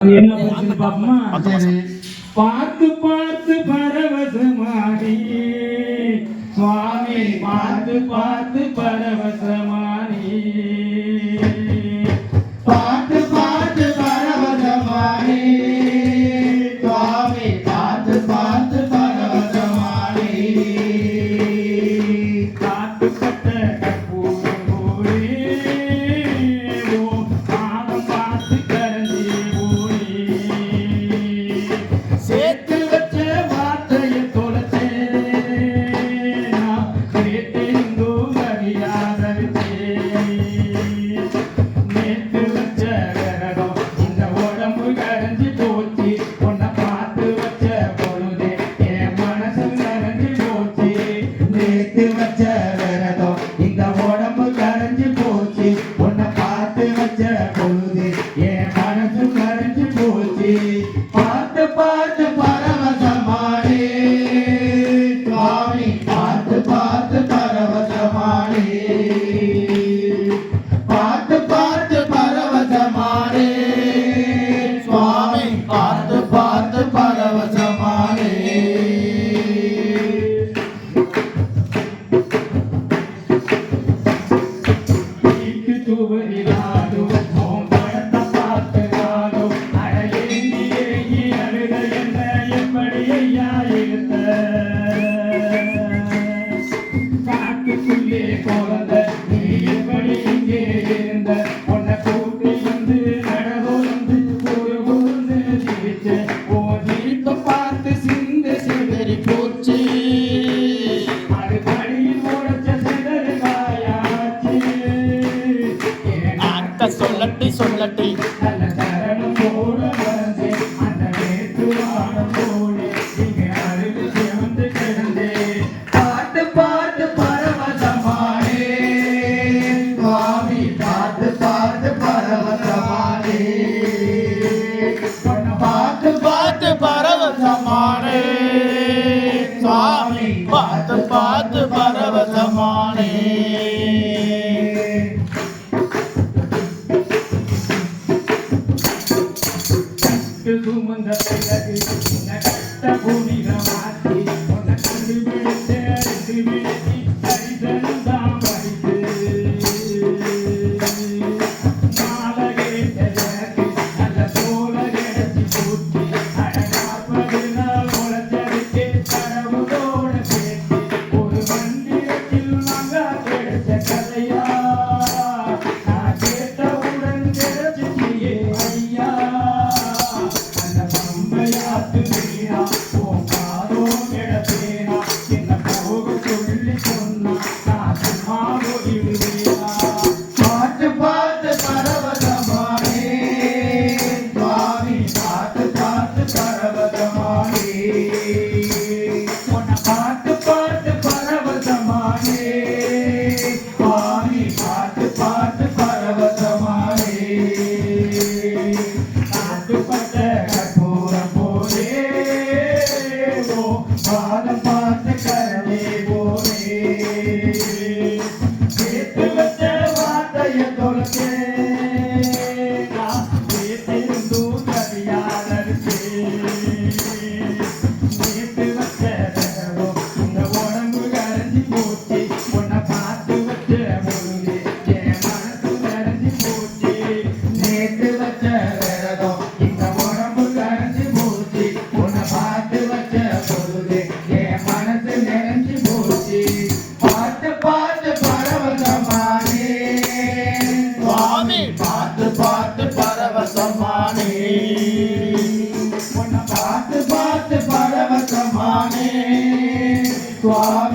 என்ன பார்த்து பார்த்து பரவசமாடி சுவாமி பார்த்து பார்த்து பரவசம் yeah. சொல்லட்டு சொல்லட்டு. விட்டு சுமந்த பிறகு கட்ட பூமி Glória.